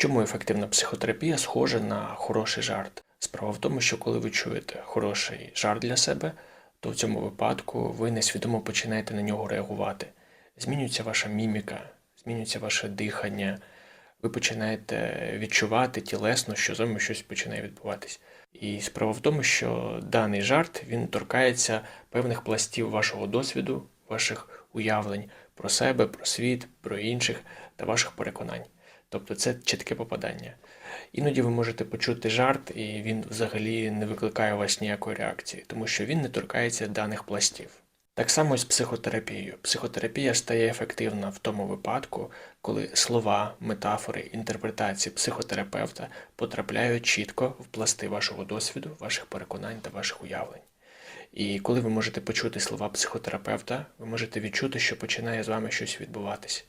Чому ефективна психотерапія схожа на хороший жарт? Справа в тому, що коли ви чуєте хороший жарт для себе, то в цьому випадку ви несвідомо починаєте на нього реагувати. Змінюється ваша міміка, змінюється ваше дихання, ви починаєте відчувати тілесно, що з вами щось починає відбуватись. І справа в тому, що даний жарт він торкається певних пластів вашого досвіду, ваших уявлень про себе, про світ, про інших та ваших переконань. Тобто це чітке попадання. Іноді ви можете почути жарт, і він взагалі не викликає у вас ніякої реакції, тому що він не торкається даних пластів. Так само і з психотерапією. Психотерапія стає ефективна в тому випадку, коли слова, метафори, інтерпретації психотерапевта потрапляють чітко в пласти вашого досвіду, ваших переконань та ваших уявлень. І коли ви можете почути слова психотерапевта, ви можете відчути, що починає з вами щось відбуватись.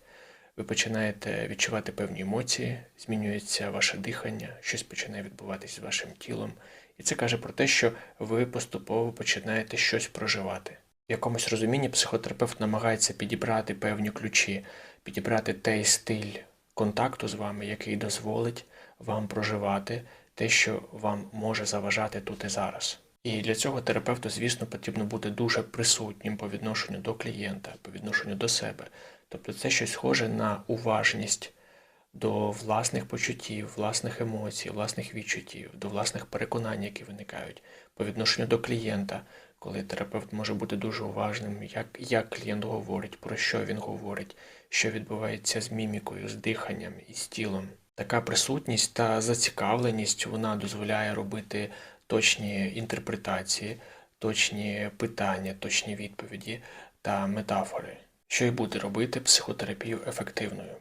Ви починаєте відчувати певні емоції, змінюється ваше дихання, щось починає відбуватись з вашим тілом. І це каже про те, що ви поступово починаєте щось проживати. В якомусь розумінні психотерапевт намагається підібрати певні ключі, підібрати той стиль контакту з вами, який дозволить вам проживати те, що вам може заважати тут і зараз. І для цього терапевту, звісно, потрібно бути дуже присутнім по відношенню до клієнта, по відношенню до себе. Тобто це щось схоже на уважність до власних почуттів, власних емоцій, власних відчуттів, до власних переконань, які виникають, по відношенню до клієнта, коли терапевт може бути дуже уважним, як, як клієнт говорить, про що він говорить, що відбувається з мімікою, з диханням і з тілом. Така присутність та зацікавленість вона дозволяє робити точні інтерпретації, точні питання, точні відповіді та метафори, що й буде робити психотерапію ефективною.